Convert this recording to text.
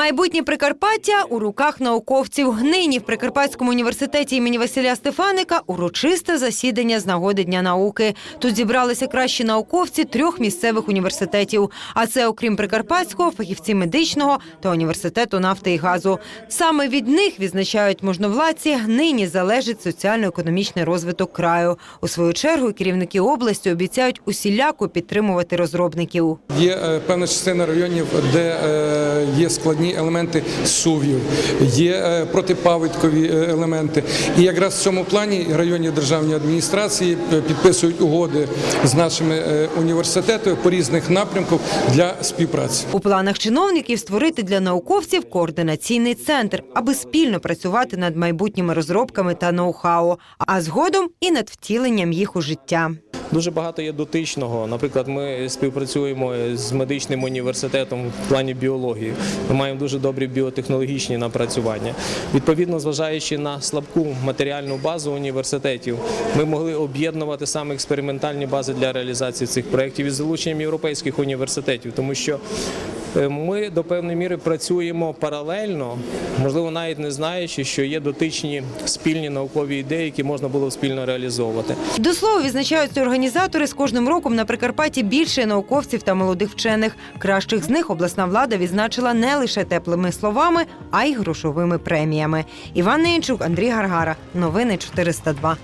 Майбутнє Прикарпаття у руках науковців. Нині в Прикарпатському університеті імені Василя Стефаника урочисте засідання з нагоди Дня науки. Тут зібралися кращі науковці трьох місцевих університетів. А це, окрім Прикарпатського, фахівці медичного та університету нафти і газу. Саме від них відзначають можновладці. Нині залежить соціально-економічний розвиток краю. У свою чергу керівники області обіцяють усіляко підтримувати розробників. Є е, певна частина районів, де е, є складні елементи сувів, є е, протипаводкові е, елементи. І якраз в цьому плані районні державні адміністрації е, підписують угоди з нашими університетами по різних напрямках для співпраці. У планах чиновників створити для науковців координаційний центр, аби спільно працювати над майбутніми розробками та ноу-хау, а згодом і над втіленням їх у життя. Дуже багато є дотичного. Наприклад, ми співпрацюємо з медичним університетом в плані біології. Ми маємо дуже добрі біотехнологічні напрацювання. Відповідно, зважаючи на слабку матеріальну базу університетів, ми могли об'єднувати саме експериментальні бази для реалізації цих проєктів із залученням європейських університетів, тому що ми до певної міри працюємо паралельно, можливо, навіть не знаючи, що є дотичні спільні наукові ідеї, які можна було спільно реалізовувати. До слова, відзначаються організатори з кожним роком на Прикарпатті більше науковців та молодих вчених. Кращих з них обласна влада відзначила не лише теплими словами, а й грошовими преміями. Іван Нейчук, Андрій Гаргара. Новини 402.